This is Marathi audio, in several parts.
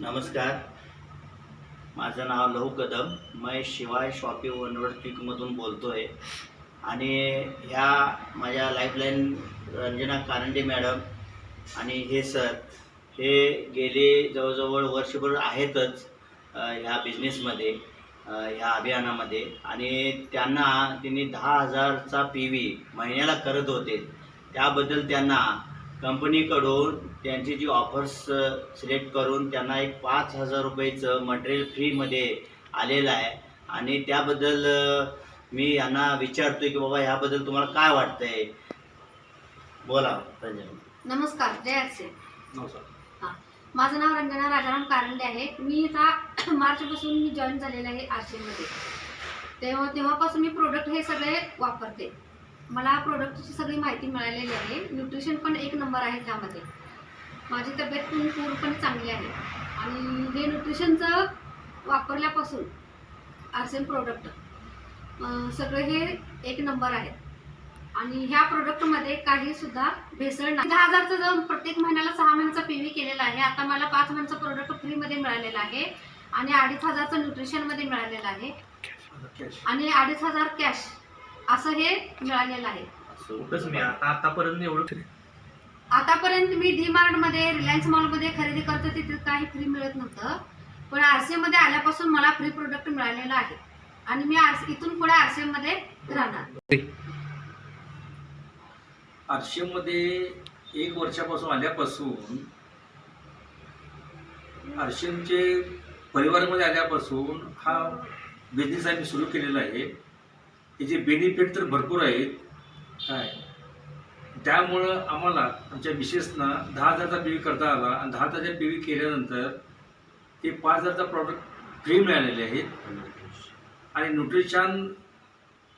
नमस्कार. माझं नाव लहू कदम. मैं शिवाय शॉपी वनवड क्लिकमधून बोलतो आहे आणि ह्या माझ्या लाईफलाईन रंजना कारंडे मॅडम आणि हे सर हे गेले जवळजवळ वर्षभर आहेतच ह्या बिझनेसमध्ये ह्या अभियानामध्ये. आणि त्यांना त्यांनी दहा हजारचा पी व्ही महिन्याला करत होते. त्याबद्दल त्यांना कंपनीकडून त्यांची जी ऑफर्स सिलेक्ट करून त्यांना एक पाच हजार रुपयेचं मटेरियल फ्रीमध्ये आलेलं आहे. आणि त्याबद्दल मी यांना विचारतोय की बाबा ह्याबद्दल तुम्हाला काय वाटतंय? बोला रंजन. नमस्कार जय हां. माझं नाव रंजना राजाराम कारंडे आहे. मी आता मार्चपासून मी जॉईन झालेले आहे आरसेमध्ये. तेव्हा तेव्हापासून मी प्रोडक्ट हे सगळे वापरते. मला प्रोडक्टची सगळी माहिती मिळालेली आहे. न्यूट्रिशन पण एक नंबर आहे त्यामध्ये. माझी तब्येत पण पूर्णपणे चांगली आहे. आणि हे न्यूट्रिशनचं वापरल्यापासून आरसेन प्रोडक्ट सगळे हे एक नंबर आहे. आणि ह्या प्रोडक्टमध्ये काही सुद्धा भेसळ नाही. दहा हजारचा जाऊन प्रत्येक महिन्याला सहा महिन्याचा पी व्ही केलेला आहे आता मला पाच महिन्याचं प्रोडक्ट फ्रीमध्ये मिळालेलं आहे. आणि अडीच हजारचं न्यूट्रिशनमध्ये मिळालेलं आहे. आणि अडीच हजार कॅश असं हे मिळालेलं आहे. खूपच मी आता आतापर्यंत एवढं आतापर्यंत मी डी मार्टमध्ये रिलायन्स मॉलमध्ये खरेदी करतो तिथे काही फ्री मिळत नव्हतं. पण आरसीएमध्ये आल्यापासून मला फ्री प्रोडक्ट मिळालेलं आहे. आणि मी आरसी इथून पुढे आरसीएमध्ये राहणार. आरशेमध्ये एक वर्षापासून आल्यापासून आरशेमचे परिवारामध्ये आल्यापासून हा बिझनेस आम्ही सुरू केलेला आहे. याचे बेनिफिट तर भरपूर आहेत. काय? त्यामुळं आम्हाला आमच्या मिसेसना दहा हजारचा पी व्ही करता आला आणि दहा हजारचा पी व्ही केल्यानंतर ते पाच हजारचा प्रॉडक्ट फ्री मिळालेले आहेत. आणि न्यूट्रिशन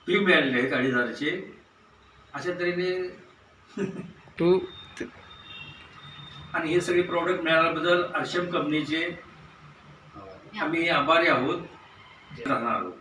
फ्री मिळालेले आहेत अडीच हजारचे. अशा तऱ्हेने तू आणि हे सगळे प्रॉडक्ट मिळाल्याबद्दल आरशम कंपनीचे आम्ही आभारी आहोत. राहणार आहोत.